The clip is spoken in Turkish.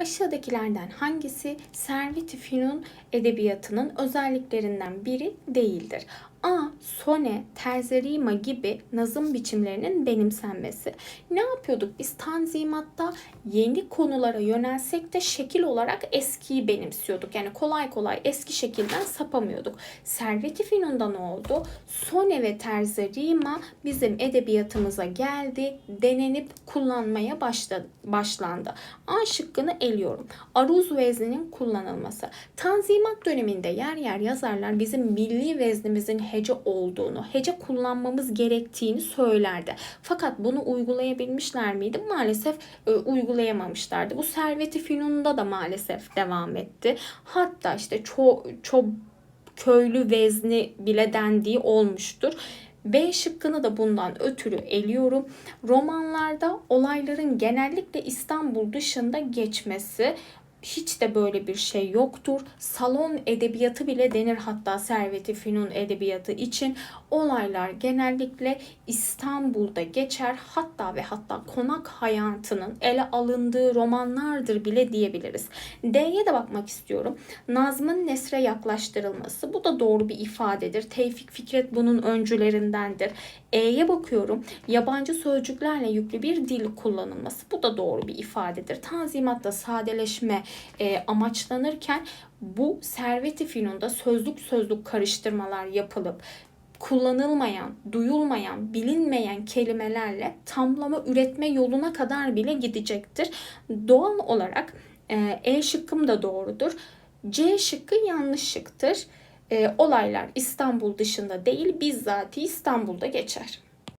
Aşağıdakilerden hangisi Servet-i Fünun edebiyatının özelliklerinden biri değildir? A. Sone, terzerima gibi nazım biçimlerinin benimsenmesi. Ne yapıyorduk? Biz tanzimatta yeni konulara yönelsek de şekil olarak eskiyi benimsiyorduk. Yani kolay kolay eski şekilden sapamıyorduk. Servet-i Fünun'da ne oldu? Sone ve terzerima bizim edebiyatımıza geldi, denenip kullanmaya başladı, başlandı. A şıkkını eliyorum. Aruz vezninin kullanılması. Tanzimat döneminde yer yer yazarlar bizim milli veznimizin hece olduğunu, hece kullanmamız gerektiğini söylerdi. Fakat bunu uygulayabilmişler miydi? Maalesef e, uygulayamamışlardı. Bu Servet-i Fünun'da da maalesef devam etti. Hatta işte çok çok köylü vezni bile dendiği olmuştur. B şıkkını da bundan ötürü eliyorum. Romanlarda olayların genellikle İstanbul dışında geçmesi hiç de böyle bir şey yoktur. Salon edebiyatı bile denir hatta Servet-i Fünun edebiyatı için. Olaylar genellikle İstanbul'da geçer. Hatta ve hatta konak hayatının ele alındığı romanlardır bile diyebiliriz. D'ye de bakmak istiyorum. Nazm'ın nesre yaklaştırılması. Bu da doğru bir ifadedir. Tevfik Fikret bunun öncülerindendir. E'ye bakıyorum. Yabancı sözcüklerle yüklü bir dil kullanılması. Bu da doğru bir ifadedir. Tanzimatta sadeleşme e, amaçlanırken bu Servet-i Fünun'da sözlük sözlük karıştırmalar yapılıp kullanılmayan, duyulmayan, bilinmeyen kelimelerle tamlama üretme yoluna kadar bile gidecektir. Doğal olarak e, E şıkkım da doğrudur. C şıkkı yanlış şıktır. E, olaylar İstanbul dışında değil bizzati İstanbul'da geçer.